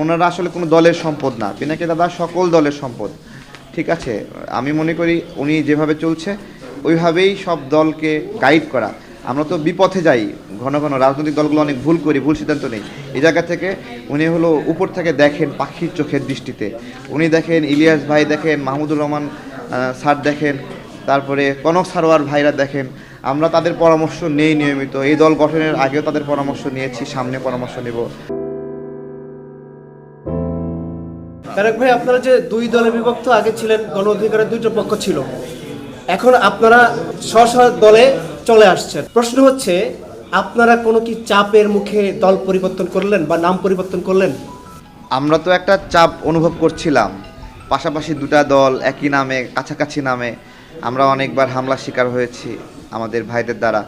ওনারা আসলে কোনো দলের সম্পদ না। পিনাকি দাদা সকল দলের সম্পদ। ঠিক আছে, আমি মনে করি উনি যেভাবে চলছে, ওইভাবেই সব দলকে গাইড করা। আমরা তো বিপথে যাই, ঘন ঘন রাজনৈতিক দলগুলো অনেক ভুল করি, ভুল সিদ্ধান্ত নেই। এই জায়গা থেকে উনি হলো উপর থেকে দেখেন পাখির চোখের দৃষ্টিতে। উনি দেখেন ইলিয়াস ভাই দেখেন, মাহমুদুর রহমান স্যার দেখেন, তারপরে কনক সারোয়ার ভাইরা দেখেন। আমরা তাদের পরামর্শ নেই নিয়মিত। এই দল গঠনের আগেও তাদের পরামর্শ নিয়েছি, সামনে পরামর্শ নেব। তারেক ভাই, আপনারা যে দুই দলে বিভক্ত আগে ছিলেন, গণ অধিকারের দুইটা পক্ষ ছিল। এখন আপনারা স্ব দলে চলে আসছেন। প্রশ্ন হচ্ছে, আপনারা কোনো কি চাপের মুখে দল পরিবর্তন করলেন বা নাম পরিবর্তন করলেন? আমরা তো একটা চাপ অনুভব করছিলাম। পাশাপাশি দুটা দল একই নামে, কাছাকাছি নামে আমরা অনেকবার হামলার শিকার হয়েছি আমাদের ভাইদের দ্বারা।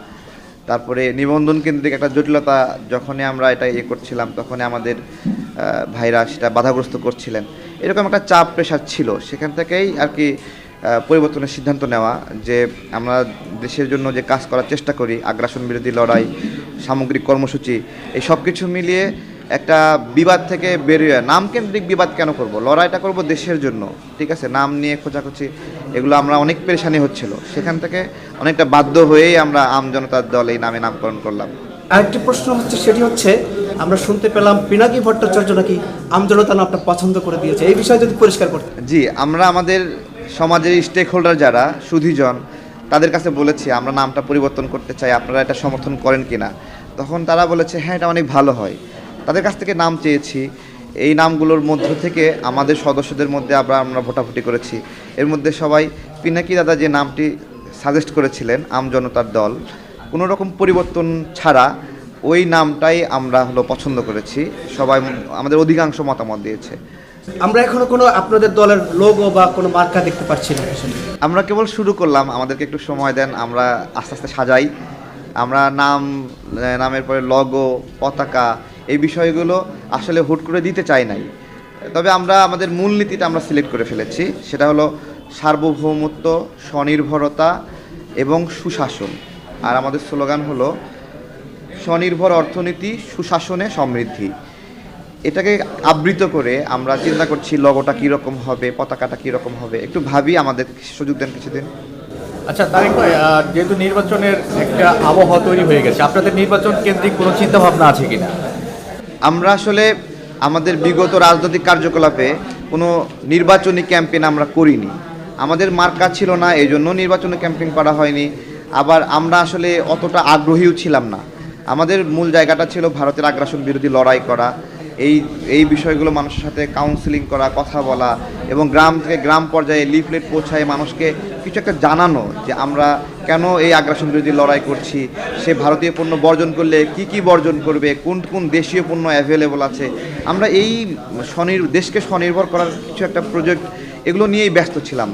তারপরে নিবন্ধন কেন্দ্রিক একটা জটিলতা, যখনই আমরা এটা ইয়ে করছিলাম, তখনই আমাদের ভাইরা সেটা বাধাগ্রস্ত করছিলেন। এরকম একটা চাপ প্রেশার ছিল। সেখান থেকেই আর কি পরিবর্তনের সিদ্ধান্ত নেওয়া যে আমরা দেশের জন্য যে কাজ করার চেষ্টা করি, আগ্রাসন বিরোধী লড়াই, সামগ্রিক কর্মসূচি, এই সব কিছু মিলিয়ে একটা বিবাদ থেকে বেরিয়ে নাম কেন্দ্রিক বিবাদ কেন করব? লড়াইটা করব দেশের জন্য। ঠিক আছে, নাম নিয়ে খোঁজাখুচি এগুলো আমরা অনেক পেরেশানি হচ্ছিল। সেখান থেকে অনেকটা বাধ্য হয়েই আমরা আমজনতার দল এই নামে নামকরণ করলাম। আরেকটি প্রশ্ন হচ্ছে, সেটি হচ্ছে, আমরা শুনতে পেলাম পিনাকি ভট্টাচার্য নাকি আমজনতা আপনার পছন্দ করে দিয়েছে। এই বিষয়ে যদি পরিষ্কার করতে। জি, আমরা আমাদের সমাজের স্টেক হোল্ডার যারা, সুধীজন, তাদের কাছে বলেছি, আমরা নামটা পরিবর্তন করতে চাই, আপনারা এটা সমর্থন করেন কিনা। তখন তারা বলেছে হ্যাঁ এটা অনেক ভালো হয়। তাদের কাছ থেকে নাম চেয়েছি। এই নামগুলোর মধ্য থেকে আমাদের সদস্যদের মধ্যে আবার আমরা ভোটাভুটি করেছি। এর মধ্যে সবাই পিনাকি দাদা যে নামটি সাজেস্ট করেছিলেন আম জনতার দল কোনো রকম পরিবর্তন ছাড়া ওই নামটাই আমরা হলো পছন্দ করেছি। সবাই আমাদের অধিকাংশ মতামত দিয়েছে। আমরা এখনও কোনো আপনাদের দলের লোগো বা কোনো মার্কা দেখতে পাচ্ছি না আমরা কেবল শুরু করলাম আমাদেরকে একটু সময় দেন আমরা আস্তে আস্তে সাজাই। আমরা নাম নামের পরে লগো পতাকা এই বিষয়গুলো আসলে হুট করে দিতে চাই নাই। তবে আমরা আমাদের মূলনীতিটা আমরা সিলেক্ট করে ফেলেছি সেটা হলো সার্বভৌমত্ব স্বনির্ভরতা এবং সুশাসন। আর আমাদের স্লোগান হলো স্বনির্ভর অর্থনীতি সুশাসনে সমৃদ্ধি। এটাকে আবৃত করে আমরা চিন্তা করছি লগোটা কীরকম হবে পতাকাটা কীরকম হবে। একটু ভাবি আমাদের সুযোগ দেন কিছুদিন। আচ্ছা তারেক ভাই যেহেতু নির্বাচনের একটা আবহাওয়া তৈরি হয়ে গেছে আপনাদের নির্বাচন কেন্দ্রিক কোনো চিন্তা ভাবনা আছে কিনা? আমরা আসলে আমাদের বিগত রাজনৈতিক কার্যকলাপে কোনো নির্বাচনী ক্যাম্পেইন আমরা করিনি। আমাদের মার্কা ছিল না এই জন্য নির্বাচনী ক্যাম্পেইন করা হয়নি। আবার আমরা আসলে অতটা আগ্রহীও ছিলাম না। আমাদের মূল জায়গাটা ছিল ভারতের আগ্রাসন বিরোধী লড়াই করা, এই এই বিষয়গুলো মানুষের সাথে কাউন্সিলিং করা, কথা বলা এবং গ্রাম থেকে গ্রাম পর্যায়ে লিফলেট পৌঁছায় মানুষকে কিছু একটা জানানো যে আমরা কেন এই আগ্রাসন বিরোধী লড়াই করছি, সে ভারতীয় পণ্য বর্জন করলে কি কি বর্জন করবে, কোন কোন দেশীয় পণ্য অ্যাভেলেবল আছে। আমরা এই স্বনির, দেশকে স্বনির্ভর করার কিছু একটা প্রজেক্ট এগুলো নিয়েই ব্যস্ত ছিলাম।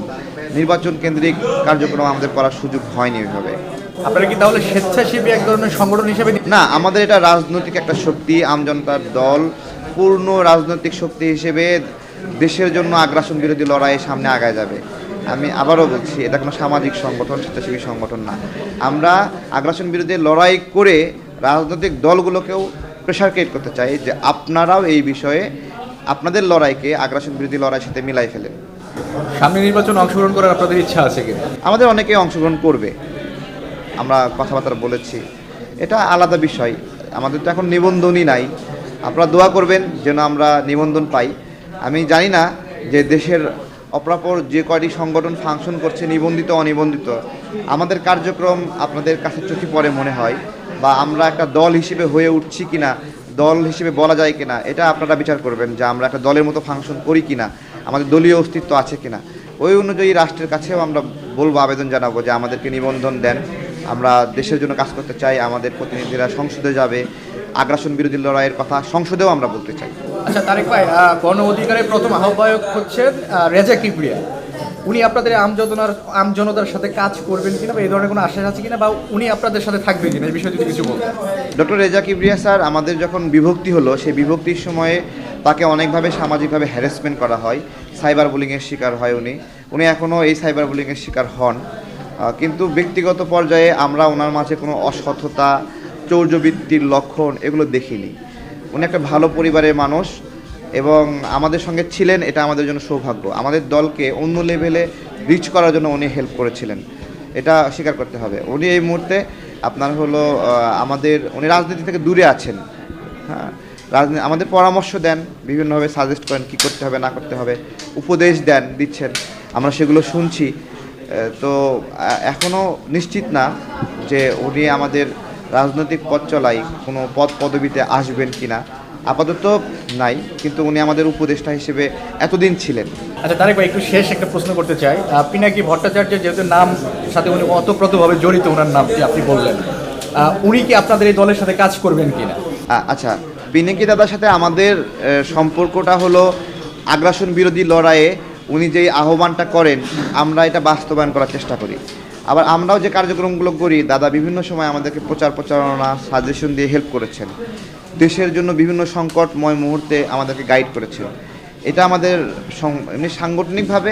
নির্বাচন কেন্দ্রিক কার্যক্রম আমাদের করার সুযোগ হয়নি ওইভাবে। আপনারা কি তাহলে স্বেচ্ছাসেবী এক ধরনের সংগঠন হিসেবে নি- আমাদের এটা রাজনৈতিক একটা শক্তি আমজনতার দল পূর্ণ রাজনৈতিক শক্তি হিসেবে দেশের জন্য আগ্রাসন বিরোধী লড়াইয়ের সামনে আগায় যাবে। আমি আবারও বলছি এটা কোনো সামাজিক সংগঠন স্বেচ্ছাসেবী সংগঠন না। আমরা আগ্রাসন বিরোধী লড়াই করে রাজনৈতিক দলগুলোকেও প্রেশার ক্রিয়েট করতে চাই যে আপনারাও এই বিষয়ে আপনাদের লড়াইকে আগ্রাসন বিরোধী লড়াইয়ের সাথে মিলাই ফেলেন। সামনে নির্বাচন অংশগ্রহণ করার আপনাদের ইচ্ছা আছে কিনা? আমাদের অনেকে অংশগ্রহণ করবে। আমরা কথাবার্তা বলেছি। এটা আলাদা বিষয়। আমাদের তো এখন নিবন্ধনই নাই। আপনারা দোয়া করবেন যেন আমরা নিবন্ধন পাই। আমি জানি না যে দেশের অপরাপর যে কয়টি সংগঠন ফাংশন করছে, নিবন্ধিত, অনিবন্ধিত, আমাদের কার্যক্রম আপনাদের কাছে চোখে পড়ে মনে হয় বা আমরা একটা দল হিসেবে হয়ে উঠছি কিনা, দল হিসেবে বলা যায় কিনা, এটা আপনারা বিচার করবেন যে আমরা একটা দলের মতো ফাংশন করি কিনা। আমাদের দলীয় অস্তিত্ব আছে কিনা? ওই অনুযায়ী রাষ্ট্রের কাছেও আমরা বলব আবেদন জানাব যে আমাদেরকে নিবন্ধন দেন। আমরা দেশের জন্য কাজ করতে চাই আমাদের প্রতিনিধিরা সংসদে যাবে আগ্রাসন বিরোধী লড়াইয়ের কথা সংসদেও আমরা বলতে চাই। আচ্ছা তারেক ভাই গণ অধিকারের প্রথম আহ্বায়ক হচ্ছেন রেজা কিবরিয়া উনি আপনাদের আমজনতার আমজনতার সাথে কাজ করবেন কিনা বা এই ধরনের কোনো আশ্বাস আছে কিনা বা উনি আপনাদের সাথে থাকবেন কিনা এই বিষয়ে যদি কিছু বলতেন। ডক্টর রেজা কিবরিয়া স্যার আমাদের যখন বিভক্তি হলো সেই বিভক্তির সময়ে তাকে অনেকভাবে সামাজিকভাবে হ্যারাসমেন্ট করা হয় সাইবার বুলিংয়ের শিকার হয় উনি। উনি এখনও এই সাইবার বুলিংয়ের শিকার হন। কিন্তু ব্যক্তিগত পর্যায়ে আমরা ওনার মাঝে কোনো অসৎতা, চৌর্যবৃত্তির লক্ষণ এগুলো দেখিনি। উনি একটা ভালো পরিবারের মানুষ এবং আমাদের সঙ্গে ছিলেন, এটা আমাদের জন্য সৌভাগ্য। আমাদের দলকে অন্য লেভেলে রিচ করার জন্য উনি হেল্প করেছিলেন। এটা স্বীকার করতে হবে। উনি এই মুহূর্তে আপনার হলো আমাদের, উনি রাজনীতি থেকে দূরে আছেন। হ্যাঁ রাজনীতি আমাদের পরামর্শ দেন বিভিন্নভাবে সাজেস্ট করেন কী করতে হবে না করতে হবে। উপদেশ দেন দিচ্ছেন। আমরা সেগুলো শুনছি। তো এখনও নিশ্চিত না যে উনি আমাদের রাজনৈতিক পথ চলাই কোনো পদ পদবিতে আসবেন কি না। আপাতত নাই কিন্তু উনি আমাদের উপদেষ্টা হিসেবে এতদিন ছিলেন। আচ্ছা তারেক ভাই একটু শেষ একটা প্রশ্ন করতে চাই। পিনাকি ভট্টাচার্যের যেহেতু নাম সাথে উনি অতপ্রতভাবে জড়িত ওনার নামটি আপনি বললেন। উনি কি আপনাদের এই দলের সাথে কাজ করবেন কিনা? আচ্ছা পিনাকি দাদার সাথে আমাদের সম্পর্কটা হলো আগ্রাসন বিরোধী লড়াইয়ে উনি যেই আহ্বানটা করেন, আমরা এটা বাস্তবায়ন করার চেষ্টা করি। আবার আমরাও যে কার্যক্রমগুলো করি, দাদা বিভিন্ন সময় আমাদেরকে প্রচার প্রচারণা সাজেশন দিয়ে হেল্প করেছেন। দেশের জন্য বিভিন্ন সংকটময় মুহূর্তে আমাদেরকে গাইড করেছেন। এটা আমাদের এমনি সাংগঠনিকভাবে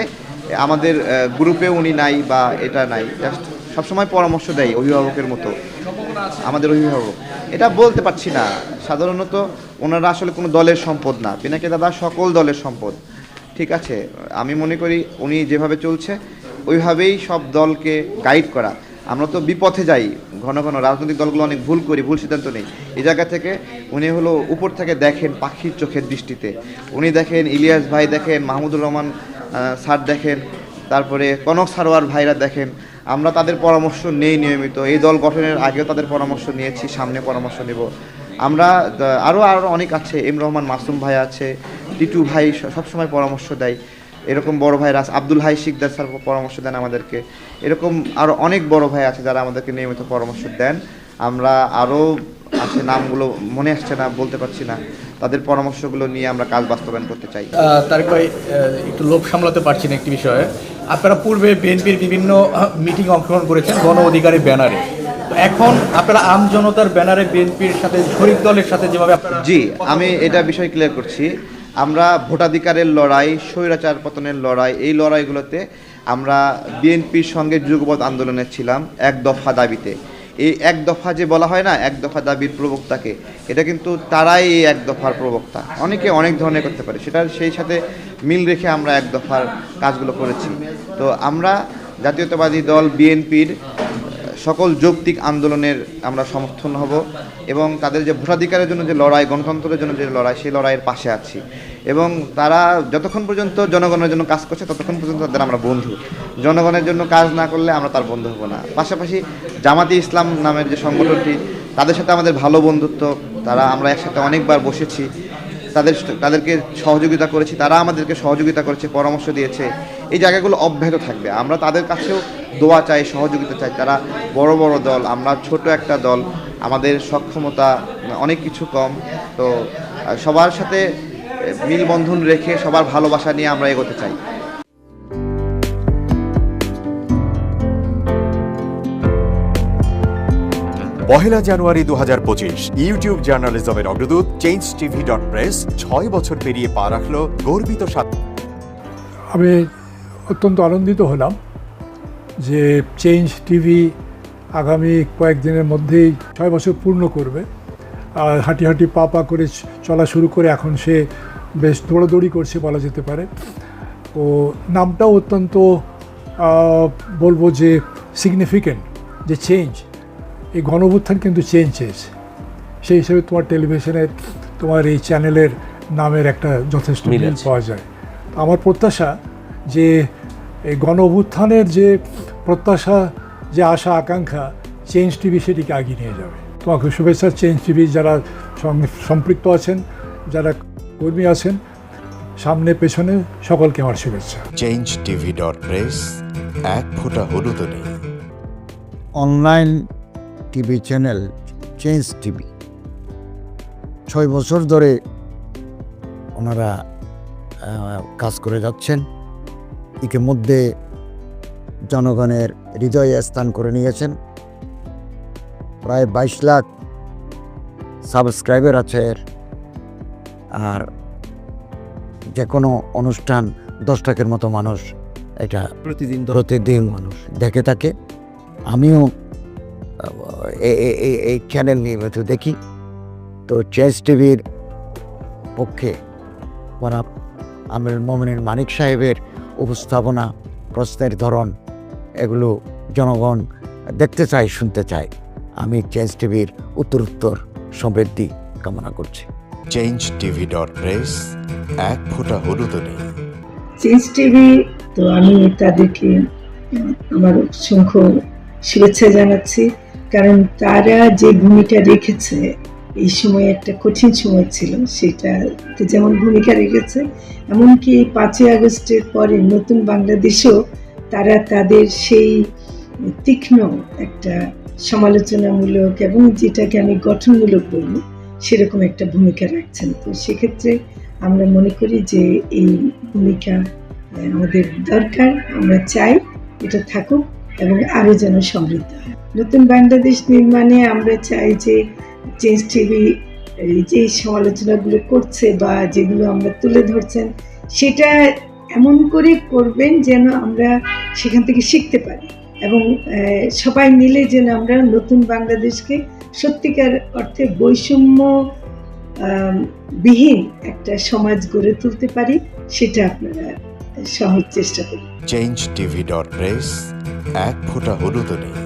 আমাদের গ্রুপে উনি নাই বা এটা নাই। জাস্ট সবসময় পরামর্শ দেয় অভিভাবকের মতো। আমাদের অভিভাবক। এটা বলতে পারছি না। সাধারণত ওনারা আসলে কোনো দলের সম্পদ না। পিনাকি দাদা সকল দলের সম্পদ। ঠিক আছে? আমি মনে করি উনি যেভাবে চলছে, ওইভাবেই সব দলকে গাইড করা। আমরা তো বিপথে যাই, ঘন ঘন। রাজনৈতিক দলগুলো অনেক ভুল করি, ভুল সিদ্ধান্ত নেই। এই জায়গা থেকে উনি হলো উপর থেকে দেখেন পাখির চোখের দৃষ্টিতে। উনি দেখেন ইলিয়াস ভাই দেখেন, মাহমুদুর রহমান স্যার দেখেন, তারপরে কনক সারোয়ার ভাইরা দেখেন। আমরা তাদের পরামর্শ নেই নিয়মিত। এই দল গঠনের আগেও তাদের পরামর্শ নিয়েছি, সামনে পরামর্শ নেব। আমরা আরও আরও অনেক আছে। এম রহমান মাসুম ভাই আছে, টিটু ভাই সবসময় পরামর্শ দেয়। এরকম বড় ভাই রাস, আব্দুল হাই শিকদার স্যার পরামর্শ দেন আমাদেরকে। এরকম আরও অনেক বড় ভাই আছে যারা আমাদেরকে নিয়মিত পরামর্শ দেন। আমরা আরও আছে নামগুলো মনে আসছে না, বলতে পারছি না। তাদের পরামর্শগুলো নিয়ে আমরা কাজ বাস্তবায়ন করতে চাই। ভাই একটু লোভ সামলাতে পারছি না একটি বিষয়ে। আপনারা পূর্বে বিএনপির বিভিন্ন মিটিং অংশগ্রহণ করেছেন গণ অধিকারের ব্যানারে। এখন আপনারা আম জনতার ব্যানারে বিএনপির সাথে, শরিক দলের সাথে যেভাবে জি, আমি এটা বিষয় ক্লিয়ার করছি। আমরা ভোটাধিকারের লড়াই, স্বৈরাচার পতনের লড়াই, এই লড়াইগুলোতে আমরা বিএনপির সঙ্গে যুগবধ আন্দোলনে ছিলাম এক দফা দাবিতে। এই এক দফা যে বলা হয় না, এক দফা দাবির প্রবক্তাকে, এটা কিন্তু তারাই এই এক দফার প্রবক্তা। অনেকে অনেক ধরনের করতে পারে, সেটা সেই সাথে মিল রেখে আমরা এক দফার কাজগুলো করেছি। তো আমরা জাতীয়তাবাদী দল, বিএনপির সকল যৌক্তিক আন্দোলনের আমরা সমর্থন হব এবং তাদের যে ভোটাধিকারের জন্য যে লড়াই, গণতন্ত্রের জন্য যে লড়াই, সেই লড়াইয়ের পাশে আছি। এবং তারা যতক্ষণ পর্যন্ত জনগণের জন্য কাজ করছে, ততক্ষণ পর্যন্ত তাদের আমরা বন্ধু। জনগণের জন্য কাজ না করলে আমরা তার বন্ধু হব না। পাশাপাশি জামাতি ইসলাম নামের যে সংগঠনটি, তাদের সাথে আমাদের ভালো বন্ধুত্ব, তারা আমরা একসাথে অনেকবার বসেছি, তাদের তাদেরকে সহযোগিতা করেছি, তারা আমাদেরকে সহযোগিতা করেছে, পরামর্শ দিয়েছে। এই জায়গাগুলো অব্যাহত থাকবে। আমরা তাদের কাছেও দোয়া চাই, সহযোগিতা চাই। তারা বড় বড় দল, আমরা ছোট একটা দল, আমাদের সক্ষমতা অনেক কিছু কম। তো সবার সাথে মিলবন্ধন রেখে, সবার ভালোবাসা নিয়ে আমরা এগোতে চাই। পহেলা জানুয়ারি দু হাজার পঁচিশ, ইউটিউব জার্নালিজমের অগ্রদূত চেঞ্জ টিভি ডট প্রেস ছয় বছর পেরিয়ে পা রাখল গর্বিত সাত আমি অত্যন্ত আনন্দিত হলাম যে চেঞ্জ টিভি আগামী কয়েকদিনের মধ্যেই ছয় বছর পূর্ণ করবে। আর হাঁটি হাঁটি পা পা করে চলা শুরু করে এখন সে বেশ দৌড়াদৌড়ি করছে বলা যেতে পারে। ও নামটাও অত্যন্ত বলব যে সিগনিফিকেন্ট যে চেঞ্জ এই গণভুত্থান কিন্তু চেঞ্জ চেয়েছে সেই হিসেবে তোমার টেলিভিশনের তোমার এই চ্যানেলের নামের একটা যথেষ্ট মিল পাওয়া যায়। আমার প্রত্যাশা যে এই গণ অভ্যুত্থানের যে প্রত্যাশা যে আশা আকাঙ্ক্ষা চেঞ্জ টিভি সেটিকে এগিয়ে নিয়ে যাবে। তোমাকে শুভেচ্ছা চেঞ্জ টিভি যারা সঙ্গে সম্পৃক্ত আছেন যারা কর্মী আছেন সামনে পেছনে সকলকে আমার শুভেচ্ছা। চেঞ্জ টিভি ডট প্রেস এক ফোঁটা হলুদ নেই। Online TV channel change TV. ছয় বছর ধরে ওনারা কাজ করে যাচ্ছেন। ইতিমধ্যে জনগণের হৃদয়ে স্থান করে নিয়েছেন। প্রায় বাইশ লাখ সাবস্ক্রাইবার আছে এর। আর যে কোনো অনুষ্ঠান দশ লাখের মতো মানুষ এটা প্রতিদিন প্রতিদিন মানুষ দেখে থাকে। আমিও এই চ্যানেল নিয়মিত দেখি। তো চেস টিভির পক্ষে জনাব আমির মোমিনিন মানিক সাহেবের উপস্থাপনা প্রশ্নের ধরন এগুলো জনগণ দেখতে চায় শুনতে চায়। আমি চেঞ্জ টিভির উত্তরোত্তর সমৃদ্ধি কামনা করছি। চেঞ্জ টিভি ডট প্রেস এক ফোঁটা হলুদ নেই চেঞ্জ টিভি তো আমি তাদেরকে আমার অসংখ্য শুভেচ্ছা জানাচ্ছি। কারণ তারা যে ভূমিকা রেখেছে, এই সময় একটা কঠিন সময় ছিল, সেটাতে যেমন ভূমিকা রেখেছে, এমনকি এই পাঁচই আগস্টের পরে নতুন বাংলাদেশেও তারা তাদের সেই তীক্ষ্ণ একটা সমালোচনামূলক এবং যেটাকে আমি গঠনমূলক বলব সেরকম একটা ভূমিকা রাখছেন। তো সেক্ষেত্রে আমরা মনে করি যে এই ভূমিকা আমাদের দরকার, আমরা চাই এটা থাকুক। এবং আরও যেন সমৃদ্ধ হয়। নতুন বাংলাদেশ নির্মাণে আমরা চাই যে চেঞ্জ টিভি যে সমালোচনাগুলো করছে বা যেগুলো আমরা তুলে ধরছেন, সেটা এমন করে করবেন যেন আমরা সেখান থেকে শিখতে পারি এবং সবাই মিলে যেন আমরা নতুন বাংলাদেশকে সত্যিকার অর্থে বৈষম্য বিহীন একটা সমাজ গড়ে তুলতে পারি, সেটা আপনারা সহজ চেষ্টা করুন। চেঞ্জ টিভি ডট এক ফোঁটা হলুদও নেই।